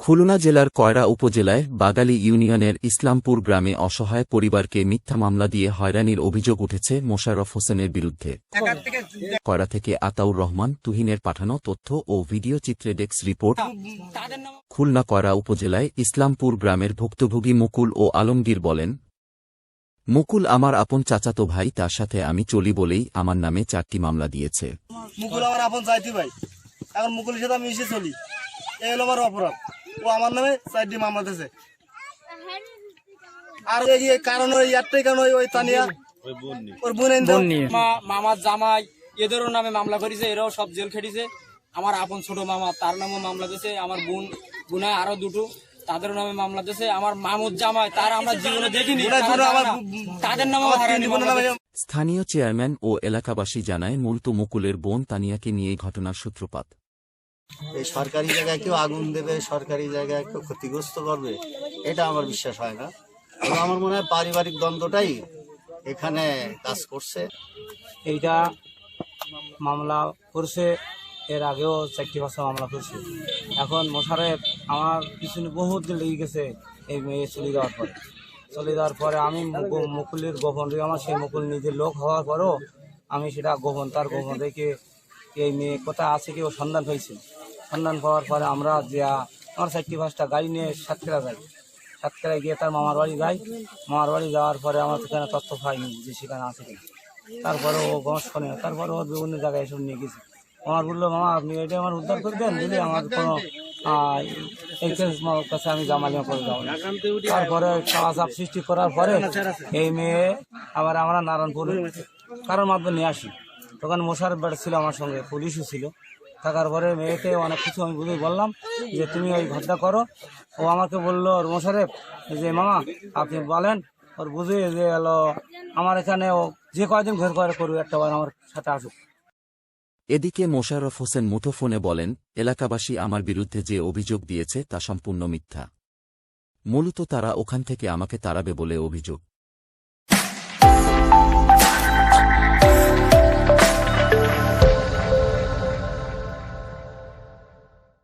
খুলনা জেলার কয়রা উপজেলায় বাগালী ইউনিয়নের ইসলামপুর গ্রামে অসহায় পরিবারকে মিথ্যা মামলা দিয়ে হয়রানির অভিযোগ উঠেছে মোশাররফ হোসেনের বিরুদ্ধে। কয়রা থেকে আতাউর রহমান তুহিনের পাঠানো তথ্য ও ভিডিও চিত্রে ডেক্স রিপোর্ট। খুলনা কয়রা উপজেলায় ইসলামপুর গ্রামের ভুক্তভোগী মুকুল ও আলমগীর বলেন মুকুল আমার আপন চাচাতো ভাই তার সাথে আমি চলি বলেই আমার নামে চারটি মামলা দিয়েছে। মুকুল আমার আপন চাইতে ভাই। এখন মুকুলের সাথে আমি মিশে চলি। এই হলো আমার অপরাধ। ও আমার নামে চারটি মামলা দিয়েছে। আর এই কারণ ওই একটাই কারণ ওই তানিয়া ওর বোন মা- মামার জামাই এদেরও নামে মামলা করেছে এরাও সব জেল খেটেছে। আমার আপন ছোট মামা তার নামও মামলা দিয়েছে। আমার বোন বোনা আরও দুটো। তাদের নামে মামলা দিয়েছে আমার মামুর জামাই তার আমরা জীবনে দেখিনি। তাদের নামে স্থানীয় চেয়ারম্যান ও এলাকাবাসী জানায় মূলত মুকুলের বোন তানিয়াকে নিয়ে ঘটনার সূত্রপাত। এই সরকারি জায়গায় কেউ আগুন দেবে সরকারি জায়গায় কেউ ক্ষতিগ্রস্ত করবে এটা আমার বিশ্বাস হয় না। আমার মনে হয় পারিবারিক দ্বন্দ্বটাই এখানে কাজ করছে। এইটা মামলা করছে এর আগেও চারটি ভাষা মামলা করছে। এখন মোশারেফ আমার পিছনে বহুত লেগে গেছে এই মেয়ে চলে যাওয়ার পরে। চলে যাওয়ার পরে আমি মুকু- মুকুলের গোপন রেখে আমার সেই মুকুল নিজের লোক হওয়ার পরেও আমি সেটা গোপন, তার গোপন রেখে এই মেয়ে কোথায় আছে কি ও সন্ধান হয়েছে সন্ধান পাওয়ার পরে আমরা যে, আমার চারটি পাঁচটা গাড়ি নিয়ে সাতক্ষীরা যাই। সাতক্ষীরায় গিয়ে তার মামার বাড়ি যাই। মামার বাড়ি যাওয়ার পরে আমার সেখানে তথ্য পাইনি যে সেখানে আছে কিনা। তারপরে ও গস শোনে তারপরে ও বিভিন্ন জায়গায় এসব নিয়ে গেছে। আমার বলল, মামা, আপনি এটা আমার উদ্ধার করে দেন দিলে আমার কোনো কাছে আমি জামালিয়া করে যাব। তারপরে চাপ সৃষ্টি করার পরে এই মেয়ে আবার আমরা নারায়ণপুর কারোর মাধ্যমে নিয়ে আসি। তখন মশার বেড় ছিল আমার সঙ্গে, পুলিশও ছিল। থাকার পরে মেয়েকে অনেক কিছু আমি বুঝে বললাম যে, তুমি ওই ঘরটা করো। ও আমাকে বলল, ওর মোশারেফ যে মামা, আপনি বলেন, ওর বুঝে যে হলো, আমার এখানে ও যে কয়দিন ঘর করে করবে একটা বার আমার সাথে আসুক। এদিকে মোশাররফ হোসেন মুঠোফোনে বলেন, এলাকাবাসী আমার বিরুদ্ধে যে অভিযোগ দিয়েছে তা সম্পূর্ণ মিথ্যা। মূলত তারা ওখান থেকে আমাকে তাড়াবে বলে অভিযোগ।